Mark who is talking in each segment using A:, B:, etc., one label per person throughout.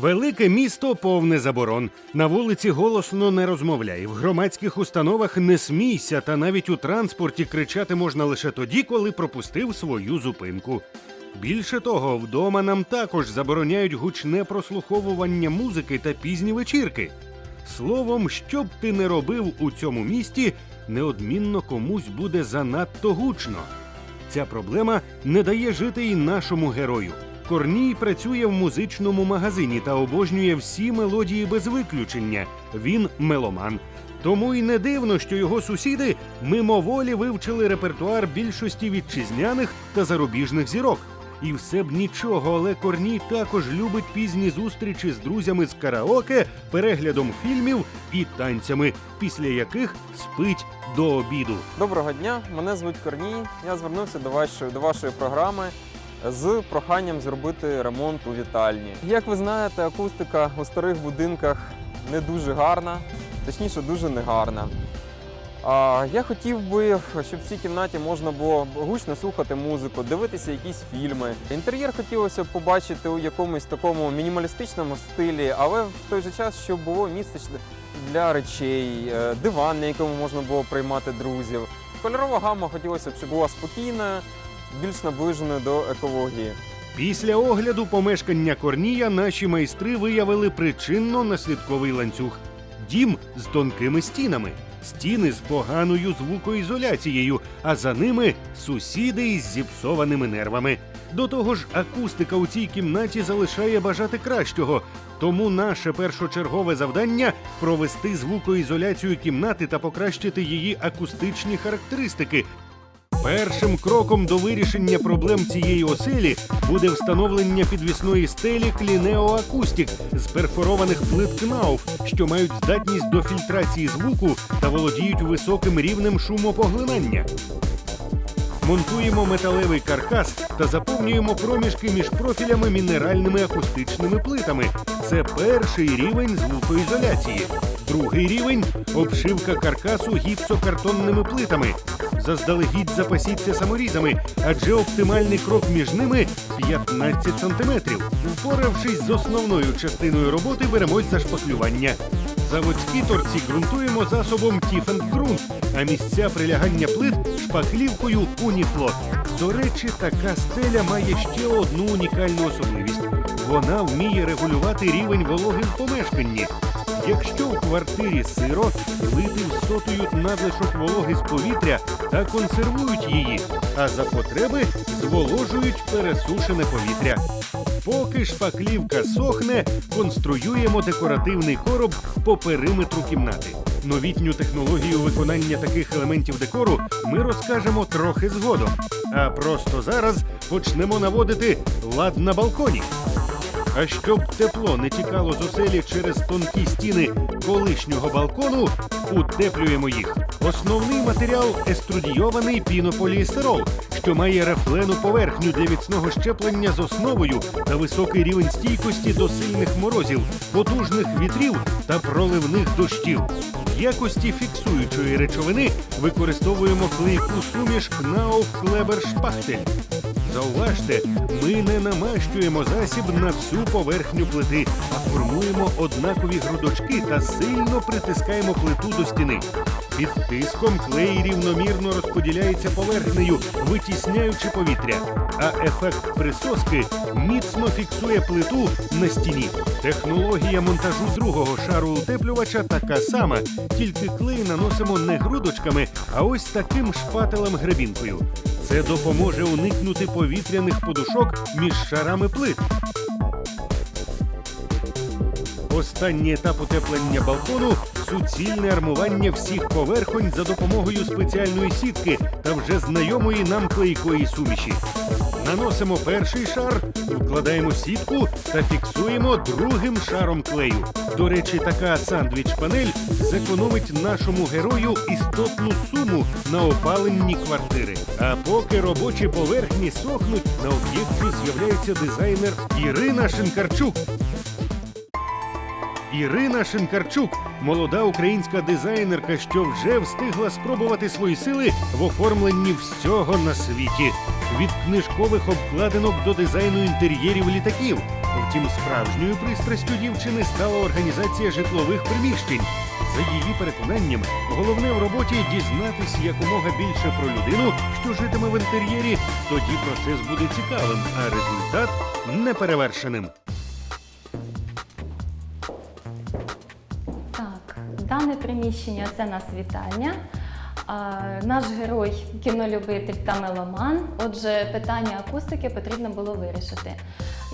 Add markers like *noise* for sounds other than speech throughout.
A: Велике місто повне заборон. На вулиці голосно не розмовляй. В громадських установах не смійся, та навіть у транспорті кричати можна лише тоді, коли пропустив свою зупинку. Більше того, вдома нам також забороняють гучне прослуховування музики та пізні вечірки. Словом, що б ти не робив у цьому місті, неодмінно комусь буде занадто гучно. Ця проблема не дає жити і нашому герою. Корній працює в музичному магазині та обожнює всі мелодії без виключення. Він меломан. Тому й не дивно, що його сусіди мимоволі вивчили репертуар більшості вітчизняних та зарубіжних зірок. І все б нічого, але Корній також любить пізні зустрічі з друзями з караоке, переглядом фільмів і танцями, після яких спить до обіду.
B: Доброго дня, мене звуть Корній. Я звернувся до вашої, до вашої програми з проханням зробити ремонт у вітальні. Як ви знаєте, акустика у старих будинках не дуже гарна, точніше, дуже негарна. А я хотів би, щоб в цій кімнаті можна було гучно слухати музику, дивитися якісь фільми. Інтер'єр хотілося б побачити у якомусь такому мінімалістичному стилі, але в той же час, щоб було місце для речей, е, диван, на якому можна було приймати друзів. Кольорова гама хотілося б, щоб була спокійною, більш наближеною до екології.
A: Після огляду помешкання Корнія наші майстри виявили причинно-наслідковий ланцюг. Дім з тонкими стінами, стіни з поганою звукоізоляцією, а за ними сусіди із зіпсованими нервами. До того ж, акустика у цій кімнаті залишає бажати кращого. Тому наше першочергове завдання провести звукоізоляцію кімнати та покращити її акустичні характеристики, Першим кроком до вирішення проблем цієї оселі буде встановлення підвісної стелі Клінео Акустік з перфорованих плит КНАУФ, що мають здатність до фільтрації звуку та володіють високим рівнем шумопоглинання. Монтуємо металевий каркас та заповнюємо проміжки між профілями мінеральними акустичними плитами. Це перший рівень звукоізоляції. Другий рівень обшивка каркасу гіпсокартонними плитами. Заздалегідь запасіться саморізами, адже оптимальний крок між ними 15 сантиметрів. Впоравшись з основною частиною роботи, беремось за шпаклювання. Заводські торці ґрунтуємо засобом Тіфенд-ґрунт, а місця прилягання плит шпаклівкою Уніфлот. До речі, така стеля має ще одну унікальну особливість: вона вміє регулювати рівень вологи в помешканні. Якщо в квартирі сиро, плити всотують надлишок вологи з повітря та консервують її, а за потреби зволожують пересушене повітря. Поки шпаклівка сохне, конструюємо декоративний короб по периметру кімнати. Новітню технологію виконання таких елементів декору ми розкажемо трохи згодом. А просто зараз почнемо наводити лад на балконі. А щоб тепло не тікало з оселі через тонкі стіни колишнього балкону, утеплюємо їх. Основний матеріал еструдійований пінополіестерол, що має рефлену поверхню для міцного щеплення з основою та високий рівень стійкості до сильних морозів, потужних вітрів та проливних дощів. В якості фіксуючої речовини використовуємо клейку суміш Knauf Kleber Spachtel. Зауважте, ми не намащуємо засіб на всю поверхню плити, а формуємо однакові грудочки та сильно притискаємо плиту до стіни. Під тиском клей рівномірно розподіляється поверхнею, витісняючи повітря, а ефект присоски міцно фіксує плиту на стіні. Технологія монтажу другого шару утеплювача така сама, тільки клей наносимо не грудочками, а ось таким шпателем гребінкою. Це допоможе уникнути повітряних подушок між шарами плит. Останній етап утеплення балкону суцільне армування всіх поверхонь за допомогою спеціальної сітки та вже знайомої нам клейкої суміші. Наносимо перший шар, вкладаємо сітку та фіксуємо другим шаром клею. До речі, така сандвіч-панель зекономить нашому герою істотну суму на опаленні квартири. А поки робочі поверхні сохнуть, на об'єкті з'являється дизайнер Ірина Шинкарчук. Ірина Шинкарчук, молода українська дизайнерка, що вже встигла спробувати свої сили в оформленні всього на світі. Від книжкових обкладинок до дизайну інтер'єрів літаків. Втім, справжньою пристрастю дівчини стала організація житлових приміщень. За її переконанням, головне в роботі дізнатись якомога більше про людину, що житиме в інтер'єрі. Тоді процес буде цікавим, а результат неперевершеним.
C: Дане приміщення це нас вітальня. Наш герой кінолюбитель та меломан. Отже, питання акустики потрібно було вирішити.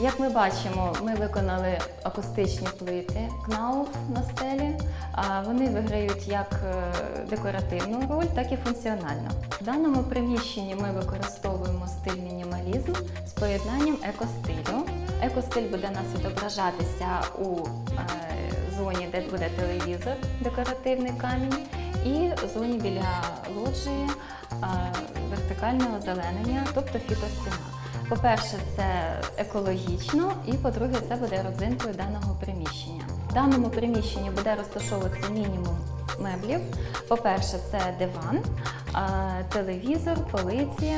C: Як ми бачимо, ми виконали акустичні плити КНАУФ на стелі. Вони виграють як е, декоративну роль, так і функціональну. В даному приміщенні ми використовуємо стиль мінімалізм з поєднанням екостилю. Екостиль буде нас відображатися у е, зоні, де буде телевізор, декоративний камінь, і зоні біля лоджії е, вертикального озеленення, тобто фітостіна. По-перше, це екологічно, і по-друге, це буде родзинкою даного приміщення. В даному приміщенні буде розташовуватися мінімум меблів. По-перше, це диван, е, телевізор, полиці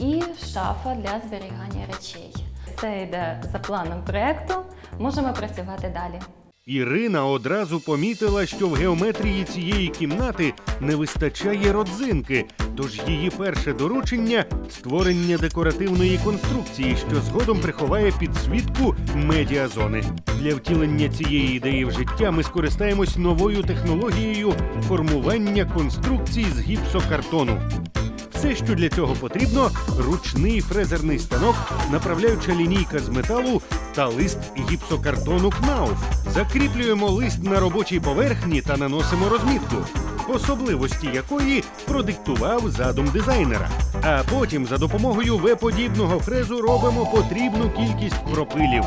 C: і шафа для зберігання речей. Це йде за планом проекту. Можемо працювати далі.
A: Ірина одразу помітила, що в геометрії цієї кімнати не вистачає родзинки, тож її перше доручення створення декоративної конструкції, що згодом приховає підсвітку медіазони. Для втілення цієї ідеї в життя ми скористаємось новою технологією формування конструкцій з гіпсокартону. Все, що для цього потрібно, ручний фрезерний станок, направляюча лінійка з металу та лист гіпсокартону КНАУФ. Закріплюємо лист на робочій поверхні та наносимо розмітку, особливості якої продиктував задум дизайнера. А потім за допомогою В-подібного фрезу робимо потрібну кількість пропилів.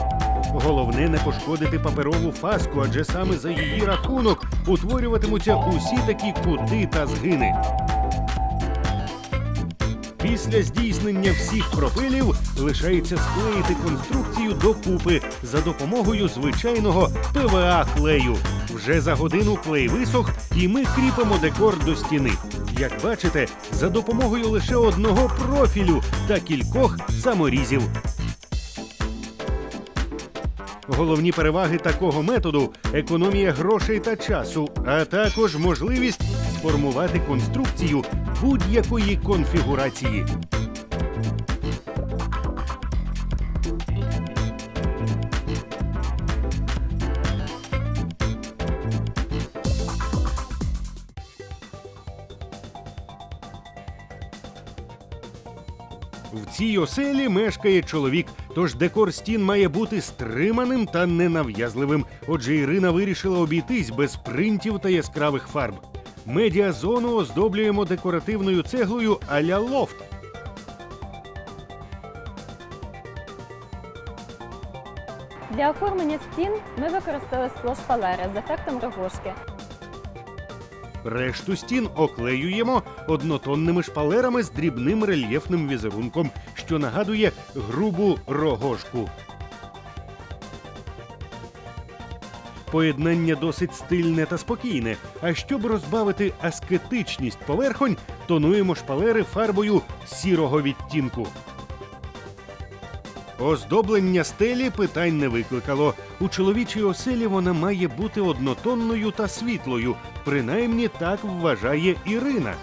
A: Головне не пошкодити паперову фаску, адже саме за її рахунок утворюватимуться усі такі кути та згини. Після здійснення всіх пропилів лишається склеїти конструкцію докупи за допомогою звичайного ПВА клею. Вже за годину клей висох, і ми кріпимо декор до стіни. Як бачите, за допомогою лише одного профілю та кількох саморізів. Головні переваги такого методу економія грошей та часу, а також можливість сформувати конструкцію будь-якої конфігурації. В цій оселі мешкає чоловік, тож декор стін має бути стриманим та ненав'язливим. Отже, Ірина вирішила обійтись без принтів та яскравих фарб. Медіазону оздоблюємо декоративною цеглою а-ля лофт.
C: Для оформлення стін ми використали сплош-палери з ефектом рогошки.
A: Решту стін оклеюємо однотонними шпалерами з дрібним рельєфним візерунком, що нагадує грубу рогожку. Поєднання досить стильне та спокійне. А щоб розбавити аскетичність поверхонь, тонуємо шпалери фарбою сірого відтінку. Оздоблення стелі питань не викликало. У чоловічій оселі вона має бути однотонною та світлою. Принаймні так вважає Ірина.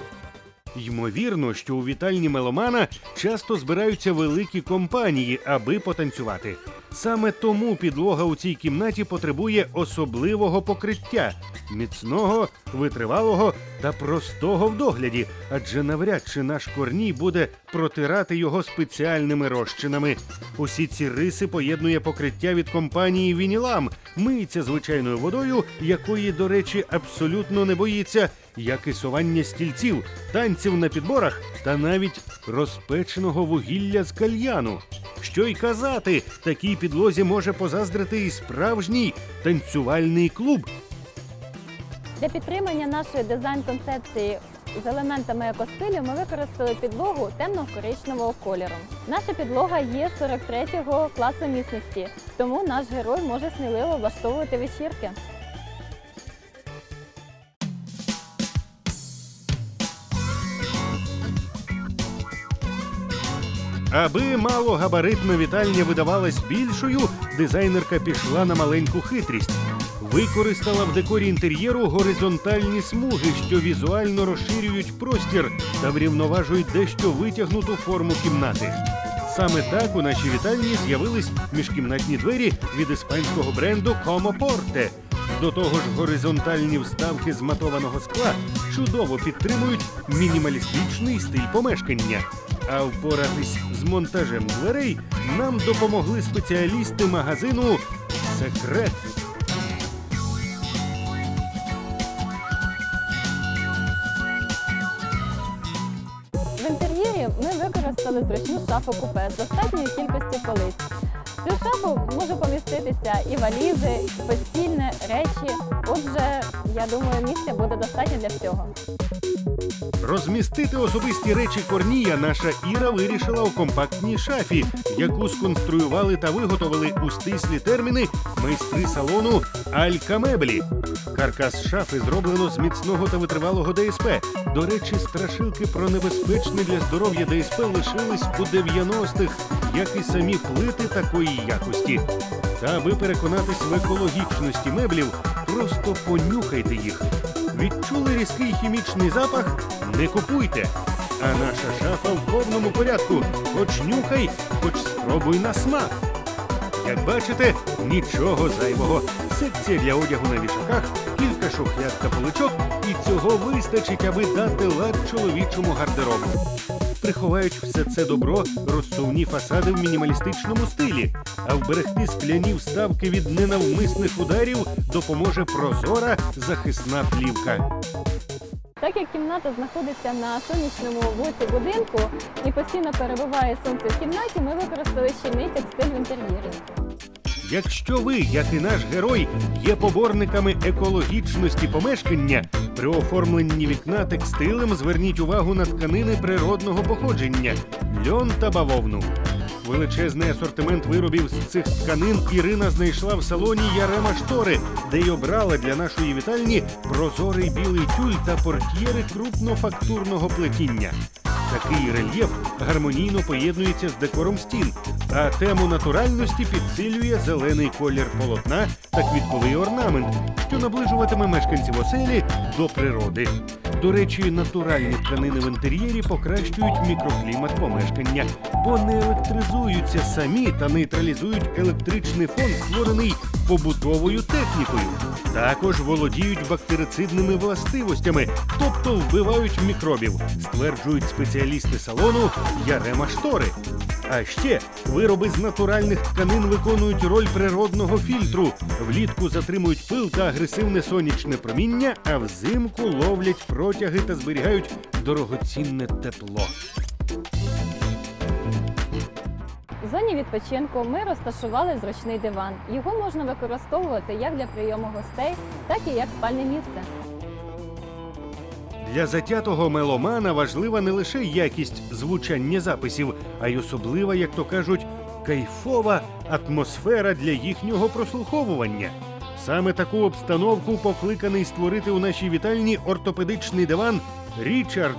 A: Ймовірно, що у вітальні меломана часто збираються великі компанії, аби потанцювати. Саме тому підлога у цій кімнаті потребує особливого покриття міцного, витривалого та простого в догляді, адже навряд чи наш корній буде протирати його спеціальними розчинами. Усі ці риси поєднує покриття від компанії Вінілам, миється звичайною водою, якої, до речі, абсолютно не боїться, як і сування стільців, танців на підборах та навіть розпеченого вугілля з кальяну. Що й казати, такій підлозі може позаздрити і справжній танцювальний клуб.
C: Для підтримання нашої дизайн-концепції з елементами екостилю ми використали підлогу темно-коричневого кольору. Наша підлога є 43-го класу міцності, тому наш герой може сміливо влаштовувати вечірки.
A: Аби малогабаритна вітальня видавалась більшою, дизайнерка пішла на маленьку хитрість. Використала в декорі інтер'єру горизонтальні смуги, що візуально розширюють простір та врівноважують дещо витягнуту форму кімнати. Саме так у нашій вітальні з'явились міжкімнатні двері від іспанського бренду Porte. До того ж, горизонтальні вставки з матованого скла чудово підтримують мінімалістичний стиль помешкання. А впоратись з монтажем дверей нам допомогли спеціалісти магазину Секрет.
C: В інтер'єрі ми використали зручну шафу купе з достатньої кількості полиць. Цю шафу може поміститися і валізи, і постільне, речі. Отже, я думаю, місця буде достатньо для всього.
A: Розмістити особисті речі Корнія наша Іра вирішила у компактній шафі, яку сконструювали та виготовили у стислі терміни майстри салону Алька Меблі. Каркас шафи зроблено з міцного та витривалого ДСП. До речі, страшилки про небезпечне для здоров'я ДСП лишились у 90-х, як і самі плити такої якості. Та аби переконатись в екологічності меблів, просто понюхайте їх. Відчули різкий хімічний запах? Не купуйте. А наша шафа в повному порядку. Хоч нюхай, хоч спробуй на смак. Як бачите, нічого зайвого. Секція для одягу на вішаках, кілька шухляд та поличок, і цього вистачить, аби дати лад чоловічому гардеробу. Приховають все це добро розсувні фасади в мінімалістичному стилі, а вберегти скляні вставки від ненавмисних ударів допоможе прозора захисна плівка.
C: Так як кімната знаходиться на сонячному боці будинку і постійно перебуває сонце в кімнаті, ми використали щільний текстиль в інтер'єрі.
A: Якщо ви, як і наш герой, є поборниками екологічності помешкання, при оформленні вікна текстилем зверніть увагу на тканини природного походження льон та бавовну. Величезний асортимент виробів з цих тканин Ірина знайшла в салоні Ярема Штори, де й обрала для нашої вітальні прозорий білий тюль та портьєри крупнофактурного плетіння. Такий рельєф гармонійно поєднується з декором стін, а тему натуральності підсилює зелений колір полотна та квітковий орнамент, що наближуватиме мешканців оселі до природи. До речі, натуральні тканини в інтер'єрі покращують мікроклімат помешкання, бо не електризуються самі та нейтралізують електричний фон, створений побутовою технікою. Також володіють бактерицидними властивостями, тобто вбивають мікробів, стверджують спеціалісти салону Ярема Штори. А ще вироби з натуральних тканин виконують роль природного фільтру. Влітку затримують пил та агресивне сонячне проміння, а взимку ловлять протяги та зберігають дорогоцінне тепло.
C: В зоні відпочинку ми розташували зручний диван. Його можна використовувати як для прийому гостей, так і як спальне місце.
A: Для затятого меломана важлива не лише якість звучання записів, а й особлива, як то кажуть, кайфова атмосфера для їхнього прослуховування. Саме таку обстановку покликаний створити у нашій вітальні ортопедичний диван Річард.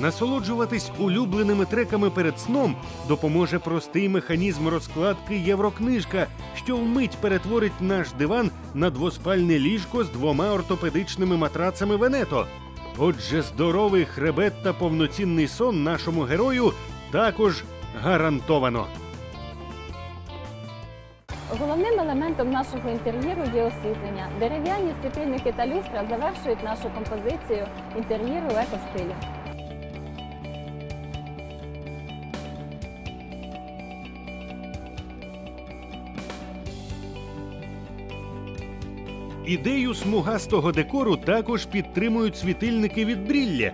A: Насолоджуватись улюбленими треками перед сном допоможе простий механізм розкладки Єврокнижка, що вмить перетворить наш диван на двоспальне ліжко з двома ортопедичними матрацами Венето. Отже, здоровий хребет та повноцінний сон нашому герою також гарантовано.
C: Головним елементом нашого інтер'єру є освітлення. Дерев'яні світильники та люстра завершують нашу композицію інтер'єру екостилю.
A: Ідею смугастого декору також підтримують світильники від брілля.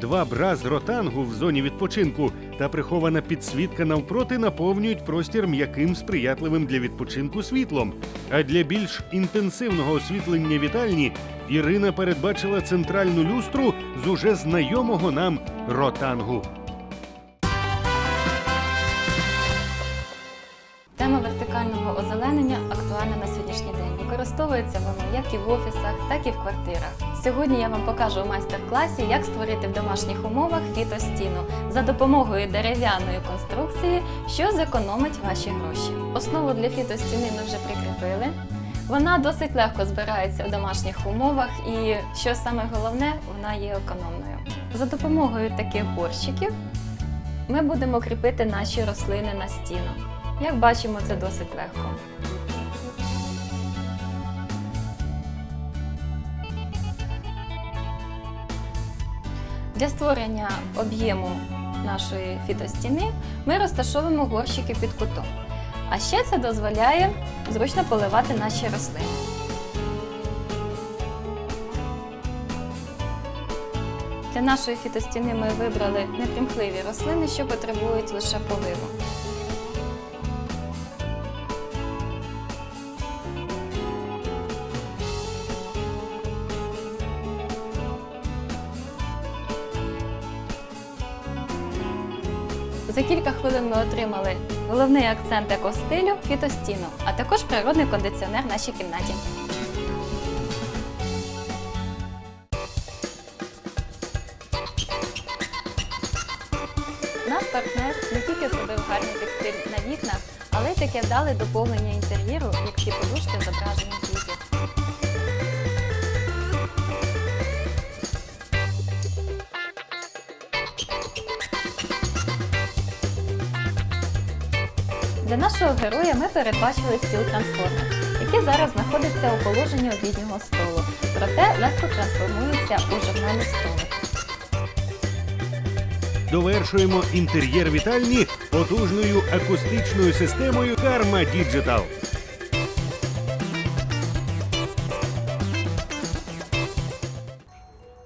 A: Два бра з ротангу в зоні відпочинку та прихована підсвітка навпроти наповнюють простір м'яким сприятливим для відпочинку світлом. А для більш інтенсивного освітлення вітальні Ірина передбачила центральну люстру з уже знайомого нам ротангу.
C: Використовується воно як і в офісах, так і в квартирах. Сьогодні я вам покажу у майстер-класі, як створити в домашніх умовах фітостіну за допомогою дерев'яної конструкції, що зекономить ваші гроші. Основу для фітостіни ми вже прикріпили. Вона досить легко збирається в домашніх умовах і, що саме головне, вона є економною. За допомогою таких горщиків ми будемо кріпити наші рослини на стіну. Як бачимо, це досить легко. Для створення об'єму нашої фітостіни ми розташовуємо горщики під кутом. А ще це дозволяє зручно поливати наші рослини. Для нашої фітостіни ми вибрали непримхливі рослини, що потребують лише поливу. За кілька хвилин ми отримали головний акцент екостилю фітостіну, а також природний кондиціонер в нашій кімнаті. Наш партнер не тільки зробив гарний текстиль на вікнах, але й таке вдале доповнення інтер'єру, як ці подушки зображені нашого героя ми передбачили стіл трансформер, який зараз знаходиться у положенні обіднього столу, проте легко трансформується у журналі столик.
A: Довершуємо інтер'єр вітальні потужною акустичною системою Karma Digital.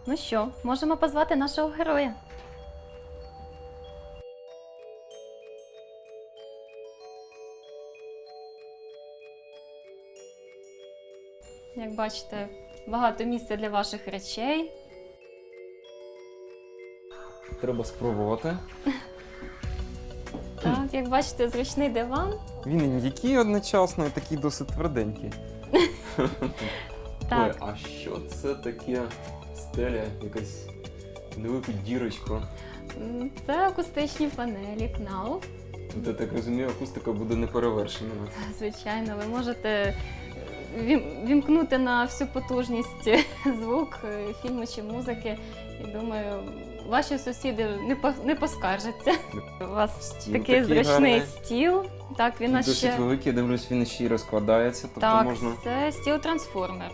C: Ну що, можемо позвати нашого героя. Як бачите, багато місця для ваших речей.
B: Треба спробувати. *laughs*
C: Так, як бачите, зручний диван.
B: Він і м'який одночасно, і такий досить тверденький. *laughs*
C: Так.
B: Ой, а що це таке стеля? Якась невелика дірочка.
C: М, Це акустичні панелі Knauf.
B: Тут, я так розумію, акустика буде неперевершеною.
C: Звичайно, ви можете вімкнути на всю потужність *laughs* звук е, фільму чи музики. І думаю, ваші сусіди не, по- не поскаржаться. *laughs* У вас
B: Стіл
C: такий
B: такий
C: зручний
B: гарний.
C: стіл. Так, він
B: Досить
C: ще
B: великий, я дивлюсь, він ще й розкладається, тобто
C: так,
B: можна.
C: це стіл трансформер.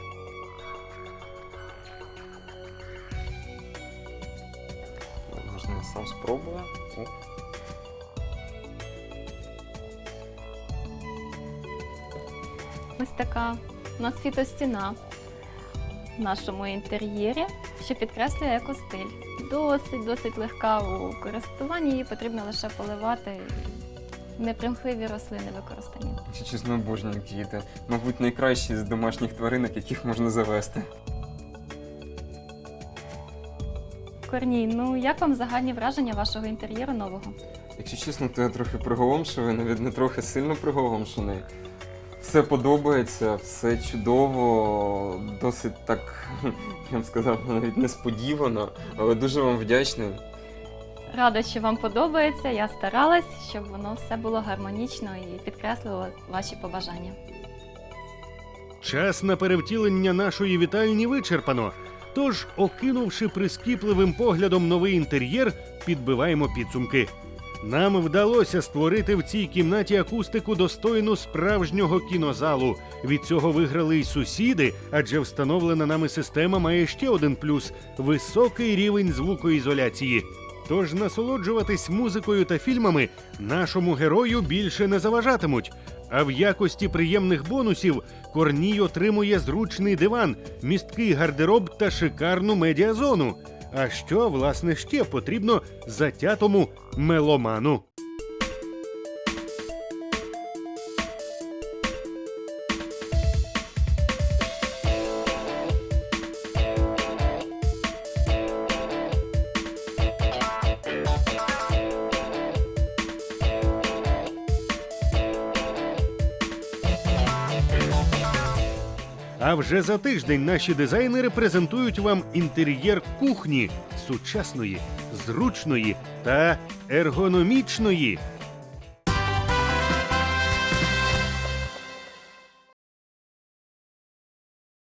C: Ось така у нас фітостіна в нашому інтер'єрі, що підкреслює екостиль. Досить, досить легка у користуванні, її потрібно лише поливати. Непримхливі рослини використані.
B: Якщо чесно, обожнюю квіти. Мабуть, найкращі з домашніх тваринок, яких можна завести.
C: Корній, ну як вам загальні враження вашого інтер'єру нового?
B: Якщо чесно, то я трохи приголомшений, навіть не трохи сильно приголомшений. Все подобається, все чудово, досить так, я б сказав, навіть несподівано, але дуже вам вдячний.
C: Рада, що вам подобається. Я старалась, щоб воно все було гармонічно і підкреслило ваші побажання.
A: Час на перевтілення нашої вітальні вичерпано. Тож, окинувши прискіпливим поглядом новий інтер'єр, підбиваємо підсумки. Нам вдалося створити в цій кімнаті акустику достойну справжнього кінозалу. Від цього виграли й сусіди, адже встановлена нами система має ще один плюс високий рівень звукоізоляції. Тож насолоджуватись музикою та фільмами нашому герою більше не заважатимуть. А в якості приємних бонусів Корній отримує зручний диван, місткий гардероб та шикарну медіазону. А що, власне, ще потрібно затятому меломану? Вже за тиждень наші дизайнери презентують вам інтер'єр кухні сучасної, зручної та ергономічної.